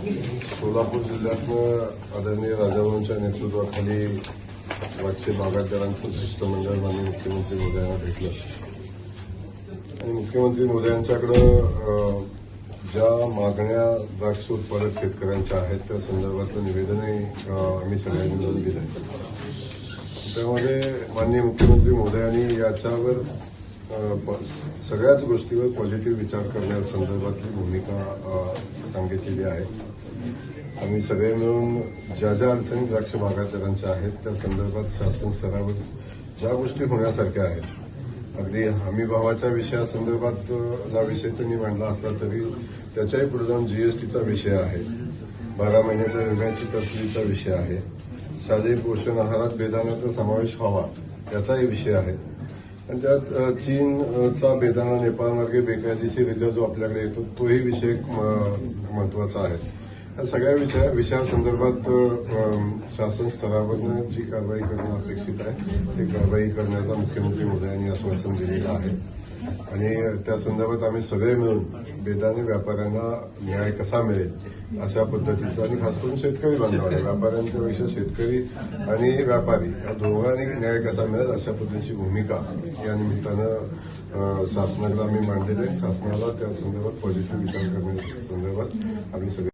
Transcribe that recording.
सोलापूर जिल्ह्यातनं आदरणीय राजाभाऊंच्या नेतृत्वाखाली द्राक्षे बागायतदारांचं शिष्टमंडळ माननीय मुख्यमंत्री मोदयांना भेटलं. आणि मुख्यमंत्री मोदयांच्याकडं अं, ज्या मागण्या द्राक्ष उत्पादक शेतकऱ्यांच्या आहेत त्या संदर्भातलं निवेदनही आम्ही सगळ्यांनी मिळून दिलं त्यामध्ये माननीय मुख्यमंत्री मोदयांनी याच्यावर सगळ्याच गोष्टीवर पॉझिटिव्ह विचार करण्यासंदर्भातली भूमिका सांगितलेली आहे. आम्ही सगळे मिळून ज्या ज्या अडचणी द्राक्ष बागायतदारांच्या आहेत त्या संदर्भात शासन स्तरावर ज्या गोष्टी होण्यासारख्या आहेत अगदी हमी भावाच्या विषयासंदर्भात विषय त्यांनी मांडला असला तरी त्याच्याही पुढे जाऊन जीएसटीचा विषय आहे. बारा महिन्याच्या विम्याची तरतुदीचा विषय आहे. शालेय पोषण आहारात बेदानाचा समावेश व्हावा याचाही विषय आहे. आणि त्यात चीनचा बेदाना नेपाळमार्गे बेकायदेशीरित्या जो आपल्याकडे येतो तोही विषय म- महत्त्वाचा आहे. या सगळ्या विषया विषयासंदर्भात शासन स्तरावरनं जी कारवाई करणं अपेक्षित आहे ती कारवाई करण्याचा मुख्यमंत्री मोदयांनी आश्वासन दिलेलं आहे. आणि त्या संदर्भात आम्ही सगळे मिळून बेदाणे व्यापाऱ्यांना न्याय कसा मिळेल अशा पद्धतीचा आणि खास करून शेतकरी बांधवांना व्यापाऱ्यांच्या पेक्षा शेतकरी आणि व्यापारी या दोघांनी न्याय कसा मिळेल अशा पद्धतीची भूमिका या निमित्तानं शासनाला आम्ही मांडलेली आहे. शासनाला त्या संदर्भात पॉझिटिव्ह विचार करण्याच्या संदर्भात आम्ही सगळे